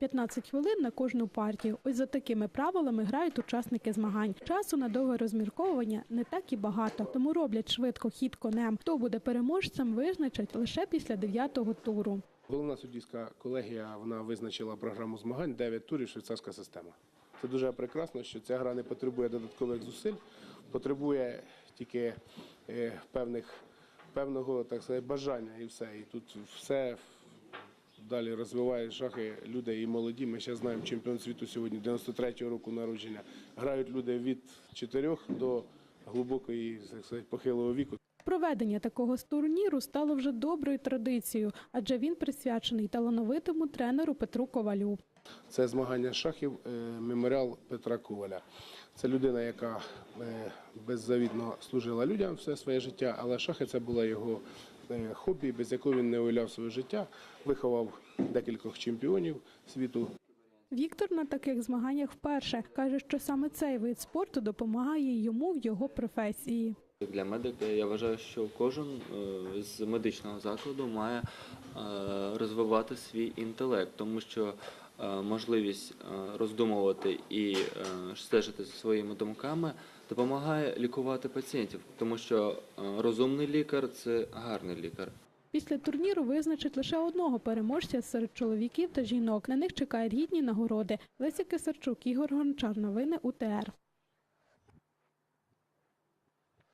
15 хвилин на кожну партію. Ось за такими правилами грають учасники змагань. Часу на довге розмірковування не так і багато, тому роблять швидко хід конем. Хто буде переможцем, визначать лише після дев'ятого туру. Головна суддівська колегія вона визначила програму змагань 9 турів швейцарська система. Це дуже прекрасно, що ця гра не потребує додаткових зусиль, потребує тільки е, певних, певного так сказати, бажання і все. І тут все далі розвиває шахи люди і молоді. Ми ще знаємо чемпіон світу сьогодні 93-го року народження. Грають люди від 4 до глибокої похилого віку. Проведення такого з турніру стало вже доброю традицією, адже він присвячений талановитому тренеру Петру Ковалю. Це змагання шахів е, меморіал Петра Коваля. Це людина, яка е, беззавідно служила людям все своє життя, але шахи це було його е, хобі, без якого він не уявляв своє життя. Виховав декількох чемпіонів світу. Віктор на таких змаганнях вперше каже, що саме цей вид спорту допомагає йому в його професії. Для медика я вважаю, що кожен е, з медичного закладу має е, розвивати свій інтелект, тому що е, можливість роздумувати і стежити за своїми думками допомагає лікувати пацієнтів, тому що розумний лікар це гарний лікар. Після турніру визначать лише одного переможця серед чоловіків та жінок. На них чекають гідні нагороди. Леся Кисарчук, Ігор Гончар. Новини УТР.